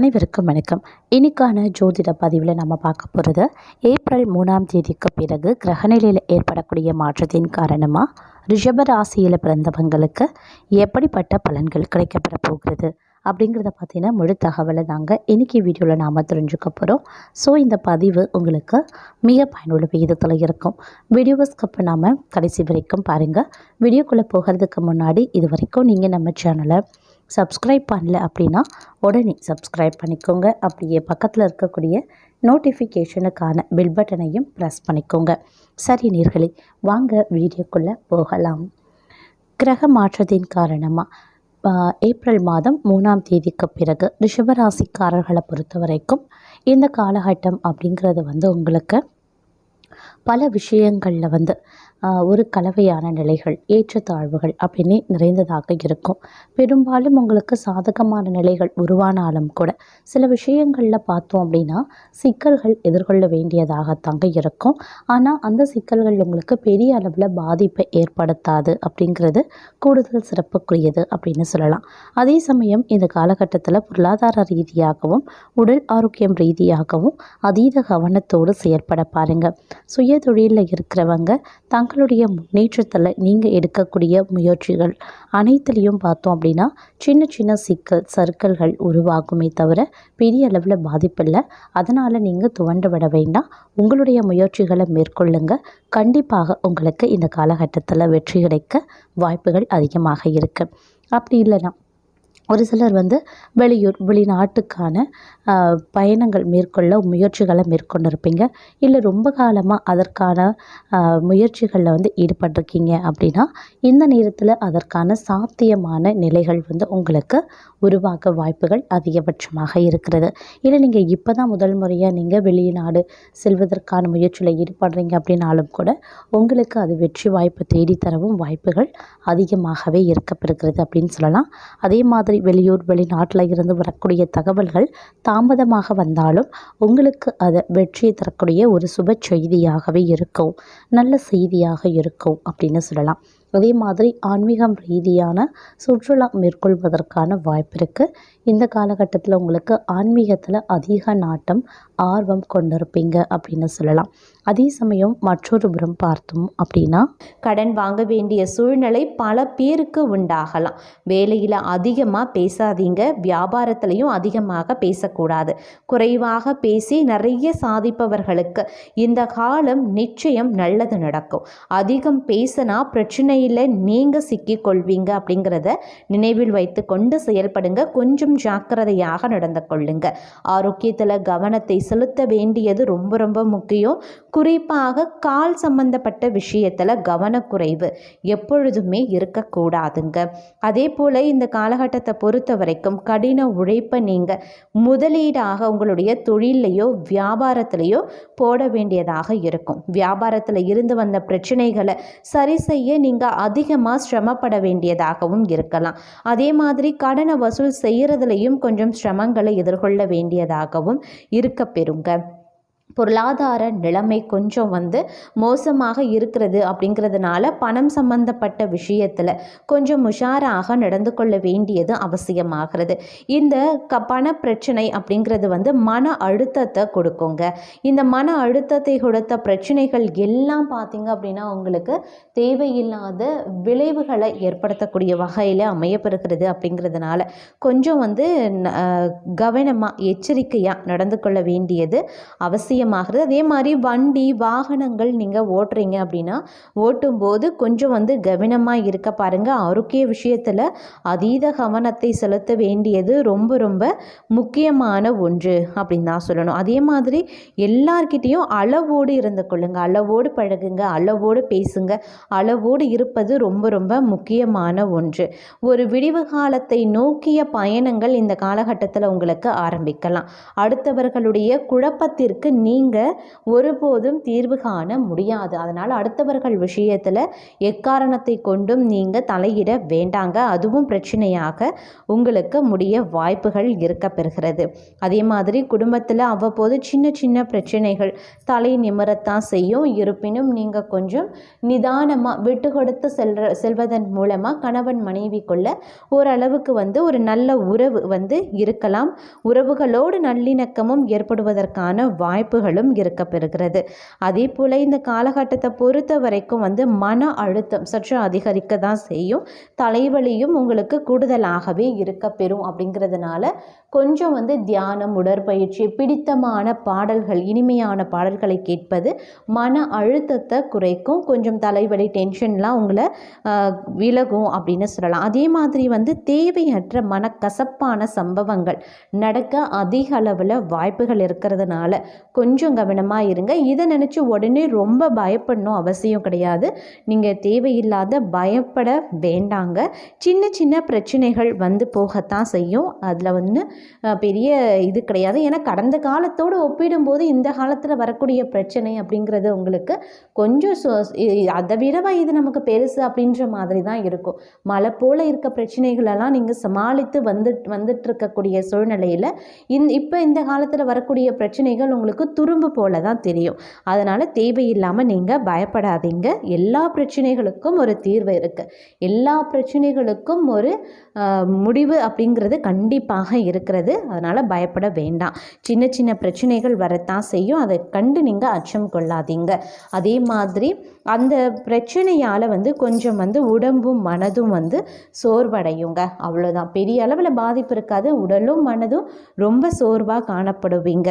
அனைவருக்கும் வணக்கம். இன்னைக்கான ஜோதிட பதிவில் நம்ம பார்க்க போகிறது ஏப்ரல் மூணாம் தேதிக்கு பிறகு கிரகநிலையில் ஏற்படக்கூடிய மாற்றத்தின் காரணமாக ரிஷப ராசியில் பிறந்தவங்களுக்கு எப்படிப்பட்ட பலன்கள் கிடைக்கப்பட போகிறது அப்படிங்கிறத பார்த்தீங்கன்னா முழு தகவலை தாங்க இன்றைக்கி வீடியோவில் நாம் தெரிஞ்சுக்க போகிறோம் ஸோ இந்த பதிவு உங்களுக்கு மிக பயனுள்ள விகிதத்தில் இருக்கும். வீடியோவை ஸ்கிப் பண்ணாமல் கடைசி வரைக்கும் பாருங்கள் வீடியோக்குள்ளே போகிறதுக்கு முன்னாடி இது வரைக்கும் நீங்கள் நம்ம சேனலை சப்ஸ்கிரைப் பண்ணல அப்படின்னா உடனே சப்ஸ்கிரைப் பண்ணிக்கோங்க. அப்படியே பக்கத்தில் இருக்கக்கூடிய நோட்டிஃபிகேஷனுக்கான பில் பட்டனையும் ப்ரெஸ் பண்ணிக்கோங்க. சரி நேர்களே வாங்க வீடியோக்குள்ளே போகலாம். கிரக மாற்றத்தின் காரணமாக ஏப்ரல் மாதம் மூணாம் தேதிக்கு பிறகு ரிஷபராசிக்காரர்களை பொறுத்த வரைக்கும் இந்த காலகட்டம் அப்படிங்கிறது வந்து உங்களுக்கு பல விஷயங்களில் வந்து ஒரு கலவையான நிலைகள் ஏற்றத்தாழ்வுகள் அப்படின்னு நிறைந்ததாக இருக்கும். பெரும்பாலும் உங்களுக்கு சாதகமான நிலைகள் உருவானாலும் கூட சில விஷயங்களில் பார்த்தோம் அப்படின்னா சிக்கல்கள் எதிர்கொள்ள வேண்டியதாகத்தாங்க இருக்கும். ஆனால் அந்த சிக்கல்கள் உங்களுக்கு பெரிய அளவில் பாதிப்பை ஏற்படுத்தாது அப்படிங்கிறது கூடுதல் சிறப்புக்குரியது அப்படின்னு சொல்லலாம். அதே சமயம் இந்த காலகட்டத்தில் பொருளாதார ரீதியாகவும் உடல் ஆரோக்கியம் ரீதியாகவும் அதீத கவனத்தோடு செயற்பட பாருங்கள் சுய தொழிலில் இருக்கிறவங்க தங்களுடைய முன்னேற்றத்தில் நீங்கள் எடுக்கக்கூடிய முயற்சிகள் அனைத்துலேயும் பார்த்தோம் அப்படின்னா சின்ன சின்ன சிக்கல் சர்க்கிள்கள் உருவாகுமே தவிர பெரிய அளவில் பாதிப்பில்லை அதனால் நீங்கள் துவண்டு விட வேண்டாம். உங்களுடைய முயற்சிகளை மேற்கொள்ளுங்க. கண்டிப்பாக உங்களுக்கு இந்த காலகட்டத்தில் வெற்றி கிடைக்க வாய்ப்புகள் அதிகமாக இருக்குது அப்படி இல்லைன்னா ஒரு சிலர் வந்து வெளியூர் வெளிநாட்டுக்கான பயணங்கள் மேற்கொள்ள முயற்சிகளை மேற்கொண்டிருப்பீங்க. இல்லை ரொம்ப காலமாக அதற்கான முயற்சிகளில் வந்து ஈடுபட்டிருக்கீங்க அப்படின்னா இந்த நேரத்தில் அதற்கான சாத்தியமான நிலைகள் வந்து உங்களுக்கு உருவாக்க வாய்ப்புகள் அதிகபட்சமாக இருக்கிறது. இல்லை நீங்கள் இப்போ தான் முதல் முறையாக நீங்கள் வெளிநாடு செல்வதற்கான முயற்சியில் ஈடுபடுறீங்க அப்படின்னாலும் கூட உங்களுக்கு அது வெற்றி வாய்ப்பு தேடித்தரவும் வாய்ப்புகள் அதிகமாகவே இருக்கப்பெறுகிறது அப்படின்னு சொல்லலாம். அதே மாதிரி வெளியூர் வெளிநாட்டில் இருந்து வரக்கூடிய தகவல்கள் தாமதமாக வந்தாலும் உங்களுக்கு அது வெற்றியை தரக்கூடிய ஒரு சுப செய்தியாகவே இருக்கும். நல்ல செய்தியாக இருக்கும் அப்படின்னு சொல்லலாம். அதே மாதிரி ஆன்மீகம் ரீதியான சுற்றுலா மேற்கொள்வதற்கான வாய்ப்பு இருக்குது இந்த காலகட்டத்தில் உங்களுக்கு ஆன்மீகத்தில் அதிக நாட்டம் ஆர்வம் கொண்டிருப்பீங்க அப்படின்னு சொல்லலாம். அதே சமயம் மற்றொரு புறம் பார்த்தோம் அப்படின்னா கடன் வாங்க வேண்டிய சூழ்நிலை பல பேருக்கு உண்டாகலாம். வேலையில் அதிகமாக பேசாதீங்க வியாபாரத்திலையும் அதிகமாக பேசக்கூடாது. குறைவாக பேசி நிறைய சாதிப்பவர்களுக்கு இந்த காலம் நிச்சயம் நல்லது நடக்கும். அதிகம் பேசினா பிரச்சனையில் நீங்கள் சிக்கிக்கொள்வீங்க அப்படிங்கிறத நினைவில் வைத்து கொண்டு செயல்படுங்க. கொஞ்சம் ஜாக்கிரதையாக நடந்து கொள்ளுங்க. ஆரோக்கியத்தில் கவனத்தை செலுத்த வேண்டியது ரொம்ப ரொம்ப முக்கியம். குறிப்பாக கால் சம்பந்தப்பட்ட விஷயத்தில் கவனக்குறைவு எப்பொழுதுமே இருக்கக்கூடாதுங்க. அதே போல் இந்த காலகட்டத்தை பொறுத்த வரைக்கும் கடின உழைப்பை நீங்கள் முதலீடாக உங்களுடைய தொழிலையோ வியாபாரத்திலையோ போட வேண்டியதாக இருக்கும். வியாபாரத்தில் இருந்து வந்த பிரச்சனைகளை சரி செய்ய நீங்கள் அதிகமாக சிரமப்பட வேண்டியதாகவும் இருக்கலாம். அதே மாதிரி கடனை வசூல் செய்கிறதுலையும் கொஞ்சம் சிரமங்களை எதிர்கொள்ள வேண்டியதாகவும் இருக்க பெறுங்க பொருளாதார நிலைமை கொஞ்சம் வந்து மோசமாக இருக்கிறது அப்படிங்கிறதுனால பணம் சம்பந்தப்பட்ட விஷயத்தில் கொஞ்சம் உஷாராக நடந்து கொள்ள வேண்டியது அவசியமாகிறது. இந்த க பண பிரச்சனை அப்படிங்கிறது வந்து மன அழுத்தத்தை கொடுக்குங்க. இந்த மன அழுத்தத்தை கொடுத்த பிரச்சனைகள் எல்லாம் பார்த்திங்க அப்படின்னா உங்களுக்கு தேவையில்லாத விளைவுகளை ஏற்படுத்தக்கூடிய வகையில் அமையப்பெறுகிறது அப்படிங்கிறதுனால கொஞ்சம் வந்து கவனமாக எச்சரிக்கையாக நடந்து கொள்ள வேண்டியது அவசியம் அவசியமாகிறது அதே மாதிரி வண்டி வாகனங்கள் நீங்கள் ஓட்டுறீங்க அப்படின்னா ஓட்டும்போது கொஞ்சம் வந்து கவனமாக இருக்க பாருங்கள் ஆரோக்கிய விஷயத்தில் அதீத கவனத்தை செலுத்த வேண்டியது ரொம்ப ரொம்ப முக்கியமான ஒன்று அப்படின்னு தான் சொல்லணும். அதே மாதிரி எல்லார்கிட்டேயும் அளவோடு இருந்து கொள்ளுங்க. அளவோடு பழகுங்க அளவோடு பேசுங்க. அளவோடு இருப்பது ரொம்ப ரொம்ப முக்கியமான ஒன்று. ஒரு விடிவு காலத்தை நோக்கிய பயணங்கள் இந்த காலகட்டத்தில் உங்களுக்கு ஆரம்பிக்கலாம். அடுத்தவர்களுடைய குழப்பத்திற்கு நீங்கள் ஒருபோதும் தீர்வு காண முடியாது. அதனால் அடுத்தவர்கள் விஷயத்தில் எக்காரணத்தை கொண்டும் நீங்கள் தலையிட வேண்டாங்க. அதுவும் பிரச்சனையாக உங்களுக்கு முடிய வாய்ப்புகள் இருக்க பெறுகிறது. அதே மாதிரி குடும்பத்தில் அவ்வப்போது சின்ன சின்ன பிரச்சனைகள் தலை நிமிரத்தான் செய்யும். இருப்பினும் நீங்கள் கொஞ்சம் நிதானமாக விட்டு கொடுத்து செல்ற செல்வதன் மூலமாக கணவன் மனைவிக்குள்ள ஓரளவுக்கு வந்து ஒரு நல்ல உறவு வந்து இருக்கலாம். உறவுகளோடு நல்லிணக்கமும் ஏற்படுவதற்கான வாய்ப்பு வாய்ப்புகளும் இருக்க பெறுகிறது அதே போல் இந்த காலகட்டத்தை பொறுத்த வரைக்கும் வந்து மன அழுத்தம் சற்று அதிகரிக்க தான் செய்யும். தலைவலியும் உங்களுக்கு கூடுதலாகவே இருக்க பெறும் அப்படிங்கிறதுனால கொஞ்சம் வந்து தியானம் உடற்பயிற்சி பிடித்தமான பாடல்கள் இனிமையான பாடல்களை கேட்பது மன அழுத்தத்தை குறைக்கும். கொஞ்சம் தலைவலி டென்ஷன்லாம் உங்களை விலகும் அப்படின்னு சொல்லலாம். அதே மாதிரி வந்து தேவையற்ற மனக்கசப்பான சம்பவங்கள் நடக்க அதிக அளவில் வாய்ப்புகள் இருக்கிறதுனால கொஞ்சம் கொஞ்சம் கவனமாக இருங்க. இதை நினச்சி உடனே ரொம்ப பயப்படணும் அவசியம் கிடையாது. நீங்கள் தேவையில்லாத பயப்பட வேண்டாங்க. சின்ன சின்ன பிரச்சனைகள் வந்து போகத்தான் செய்யும். அதில் வந்து பெரிய இது கிடையாது. ஏன்னா கடந்த காலத்தோடு ஒப்பிடும்போது இந்த காலத்தில் வரக்கூடிய பிரச்சனை அப்படிங்கிறது உங்களுக்கு கொஞ்சம் அதை விடவா இது நமக்கு பெருசு அப்படின்ற மாதிரி தான் இருக்கும். மழை போல் இருக்க பிரச்சனைகளெல்லாம் நீங்கள் சமாளித்து வந்து வந்துட்டு இருக்கக்கூடிய சூழ்நிலையில் இந் இப்போ இந்த காலத்தில் வரக்கூடிய பிரச்சனைகள் உங்களுக்கு துரும்பு போல தான் தெரியும். அதனால் தேவையில்லாமல் நீங்கள் பயப்படாதீங்க. எல்லா பிரச்சனைகளுக்கும் ஒரு தீர்வு இருக்குது எல்லா பிரச்சனைகளுக்கும் ஒரு முடிவு அப்படிங்கிறது கண்டிப்பாக இருக்கிறது. அதனால் பயப்பட வேண்டாம். சின்ன சின்ன பிரச்சனைகள் வரத்தான் செய்யும். அதை கண்டு நீங்கள் அச்சம் கொள்ளாதீங்க. அதே மாதிரி அந்த பிரச்சனையால் வந்து கொஞ்சம் வந்து உடம்பும் மனதும் வந்து சோர்வடையுங்க. அவ்வளோதான் பெரிய அளவில் பாதிப்பு இருக்காது. உடலும் மனதும் ரொம்ப சோர்வாக காணப்படுவீங்க.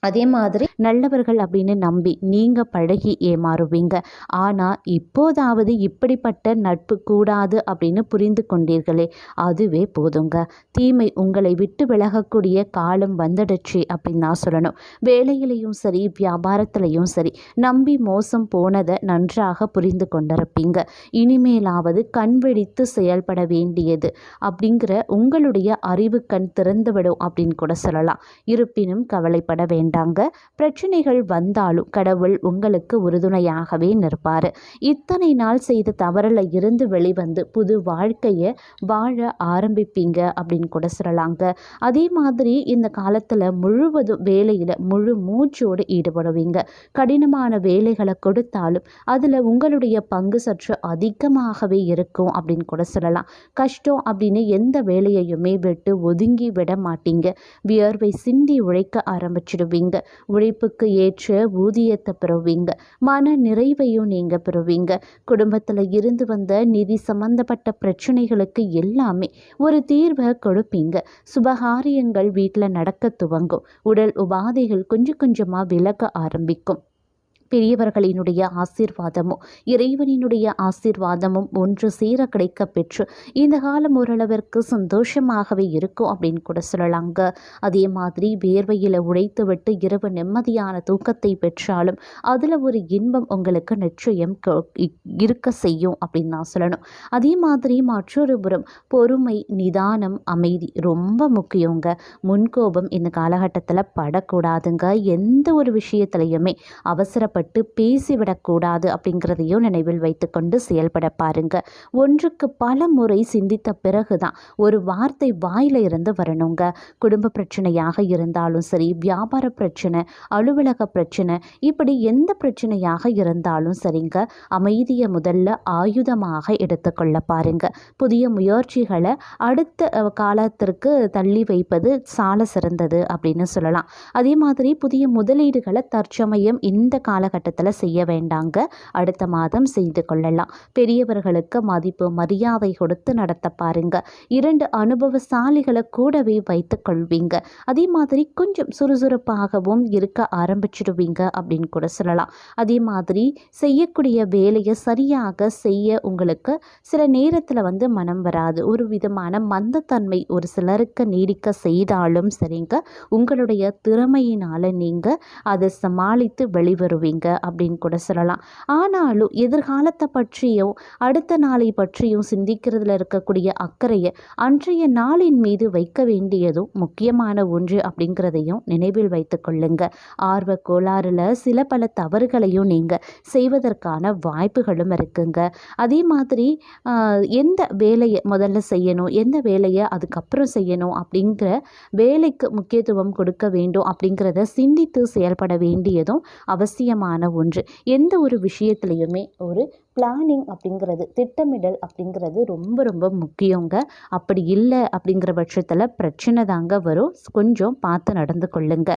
அதே மாதிரி நல்லவர்கள் அப்படின்னு நம்பி நீங்கள் பழகி ஏமாறுவீங்க. ஆனால் இப்போதாவது இப்படிப்பட்ட நட்பு கூடாது அப்படின்னு புரிந்து கொண்டீர்களே அதுவே போதுங்க. தீமை உங்களை விட்டு விலகக்கூடிய காலம் வந்துடுச்சு அப்படின்னு நான் சொல்லணும். வேலையிலையும் சரி வியாபாரத்திலையும் சரி நம்பி மோசம் போனதை நன்றாக புரிந்து கொண்டிருப்பீங்க. இனிமேலாவது கண் விழித்து செயல்பட வேண்டியது அப்படிங்கிற உங்களுடைய அறிவு கண் திறந்துவிடும் அப்படின்னு கூட சொல்லலாம். இருப்பினும் கவலைப்பட வேண்டாங்க. பிரச்சனைகள் வந்தாலும் கடவுள் உங்களுக்கு உறுதுணையாகவே நிற்பார். இத்தனை நாள் செய்த தவறில் இருந்து வெளிவந்து புது வாழ்க்கையை வாழ ஆரம்பிப்பீங்க அப்படின்னு கூட சொல்லலாங்க. அதே மாதிரி இந்த காலத்தில் முழுவதும் வேலையில் முழு மூச்சோடு ஈடுபடுவீங்க. கடினமான வேலைகளை கொடுத்தாலும் அதில் உங்களுடைய பங்கு சற்று அதிகமாகவே இருக்கும் அப்படின்னு கூட சொல்லலாம். கஷ்டம் அப்படின்னு எந்த வேலையையுமே விட்டு ஒதுங்கி விட மாட்டீங்க. வியர்வை சிந்தி உழைக்க ஆரம்பிச்சிடுவீங்க. உழைப்புக்கு ஏற்ற ஊதியத்தை பெறுவீங்க. மன நிறைவையும் நீங்கள் பெறுவீங்க. குடும்பத்தில் இருந்து வந்த நிதி சம்பந்தப்பட்ட பிரச்சனைகளுக்கு எல்லாமே ஒரு தீர்வை கொடுப்பீங்க. சுபகாரியங்கள் வீட்டில் நடக்க துவங்கும். உடல் உபாதைகள் கொஞ்சம் கொஞ்சமாக விலக ஆரம்பிக்கும். பெரியவர்களினுடைய ஆசீர்வாதமும் இறைவனினுடைய ஆசீர்வாதமும் ஒன்று சேர கிடைக்க பெற்று இந்த காலம் ஓரளவிற்கு சந்தோஷமாகவே இருக்கும் அப்படின்னு கூட சொல்லலாங்க. அதே மாதிரி வேர்வையில் உழைத்து விட்டு இரவு நிம்மதியான தூக்கத்தை பெற்றாலும் அதில் ஒரு இன்பம் உங்களுக்கு நிச்சயம் க- இருக்க செய்யும் அப்படின்னு நான் சொல்லணும். அதே மாதிரி மற்றொரு புறம் பொறுமை நிதானம் அமைதி ரொம்ப முக்கியங்க. முன்கோபம் இந்த காலகட்டத்தில் படக்கூடாதுங்க. எந்த ஒரு விஷயத்துலையுமே அவசரப்பட்டு பேசிவிடக்கூடாது அப்படிங்கிறதையும் நினைவில் வைத்துக்கொண்டு செயல்பட பாருங்க. ஒன்றுக்கு பல முறை சிந்தித்த பிறகுதான் ஒரு வார்த்தை வாயில இருந்து வரணுங்க. குடும்ப பிரச்சனையாக இருந்தாலும் சரி வியாபார பிரச்சனை அலுவலக பிரச்சனை இப்படி எந்த பிரச்சனையாக இருந்தாலும் சரிங்க. அமைதியை முதல்ல ஆயுதமாக எடுத்துக்கொள்ள பாருங்க. புதிய முயற்சிகளை அடுத்த காலத்திற்கு தள்ளி வைப்பது சால சிறந்தது அப்படின்னு சொல்லலாம். அதே மாதிரி புதிய முதலீடுகளை தற்சமயம் இந்த கால காலகட்டத்தில் செய்ய வேண்டாங்க. அடுத்த மாதம் செய்து கொள்ளலாம். பெரியவர்களுக்கு மதிப்பு மரியாதை கொடுத்து நடத்த பாருங்க. இரண்டு அனுபவசாலிகளை கூடவே வைத்துக் கொள்வீங்க. அதே மாதிரி கொஞ்சம் சுறுசுறுப்பாகவும் இருக்க ஆரம்பிச்சிடுவீங்க அப்படின்னு கூட சொல்லலாம். அதே மாதிரி செய்யக்கூடிய வேலையை சரியாக செய்ய உங்களுக்கு சில நேரத்தில் வந்து மனம் வராது. ஒரு விதமான மந்தத்தன்மை ஒரு சிலருக்கு நீடிக்க செய்தாலும் சரிங்க. உங்களுடைய திறமையினால் நீங்கள் அதை சமாளித்து வெளிவருவீங்க. செய்வீங்க அப்படின்னு கூட சொல்லலாம். ஆனாலும் எதிர்காலத்தை பற்றியும் அடுத்த நாளை பற்றியும் சிந்திக்கிறதுல இருக்கக்கூடிய அக்கறையை அன்றைய நாளின் மீது வைக்க வேண்டியதும் முக்கியமான ஒன்று அப்படிங்கிறதையும் நினைவில் வைத்து கொள்ளுங்க. ஆர்வ கோளாறுல சில பல தவறுகளையும் நீங்கள் செய்வதற்கான வாய்ப்புகளும் இருக்குங்க. அதே மாதிரி எந்த வேலையை முதல்ல செய்யணும் எந்த வேலையை அதுக்கப்புறம் செய்யணும் அப்படிங்கிற வேலைக்கு முக்கியத்துவம் கொடுக்க வேண்டும் அப்படிங்கிறத சிந்தித்து செயல்பட வேண்டியதும் அவசியமான ஒன்று. எந்த ஒரு விஷயத்துலையுமே ஒரு பிளானிங் அப்படிங்கிறது திட்டமிடல் அப்படிங்கிறது ரொம்ப ரொம்ப முக்கியங்க. அப்படி இல்லை அப்படிங்கிற பட்சத்தில் பிரச்சனை தாங்க வரும். கொஞ்சம் பார்த்து நடந்து கொள்ளுங்க.